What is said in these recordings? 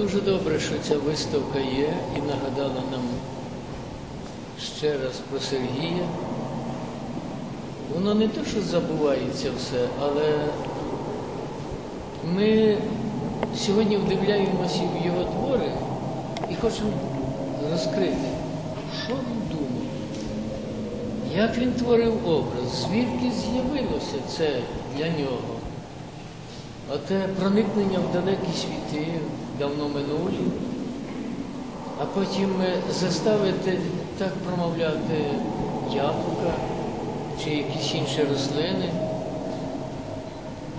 Дуже добре, що ця виставка є і нагадала нам ще раз про Сергія. Воно не те, що забувається все, але ми сьогодні вдивляємося в його твори і хочемо розкрити, що він думав, як він творив образ, звідки з'явилося це для нього. Оте проникнення в далекі світи, давно минулі, а потім е, заставити так промовляти яблука чи якісь інші рослини.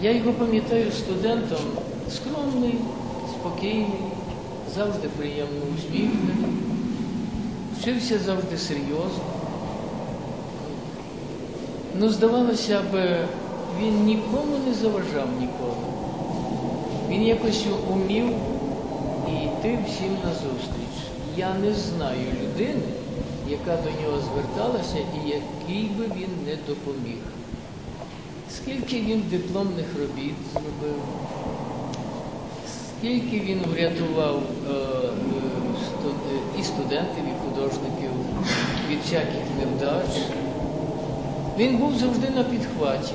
Я його пам'ятаю студентом скромний, спокійний, завжди приємно усміхнений, вчився завжди серйозно. Ну, здавалося б, він нікому не заважав ніколи. Він якось умів йти всім назустріч. Я не знаю людини, яка до нього зверталася і який би він не допоміг. Скільки він дипломних робіт зробив, скільки він врятував е, е, студ- і студентів, і художників від всяких невдач. Він був завжди на підхваті.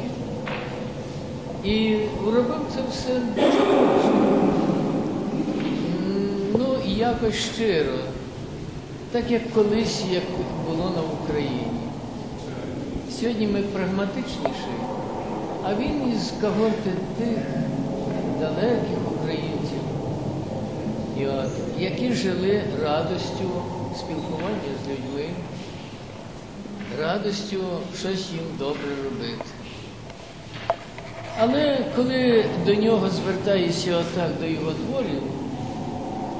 І робив це все дуже просто. Якось щиро, так як колись, як було на Україні. Сьогодні ми прагматичніші, а він із когорти тих далеких українців, які жили радостю спілкування з людьми, радостю щось їм добре робити. Але коли до нього звертаюся отак до його творів,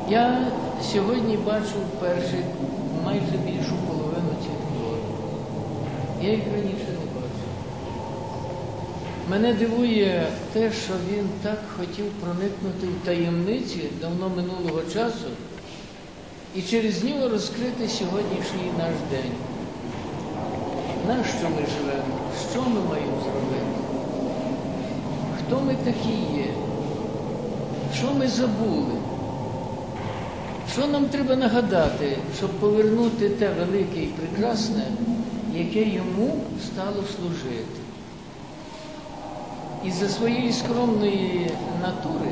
я сьогодні бачу вперше майже більшу половину цих творів. Я їх раніше не бачив. Мене дивує те, що він так хотів проникнути в таємниці давно минулого часу і через нього розкрити сьогоднішній наш день. На що ми живемо? Що ми маємо зробити? Хто ми такі є? Що ми забули? Що нам треба нагадати, щоб повернути те велике і прекрасне, яке йому стало служити? І за своєї скромної натури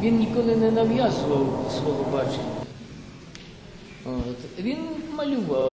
він ніколи не нав'язував свого бачення. От. Він малював.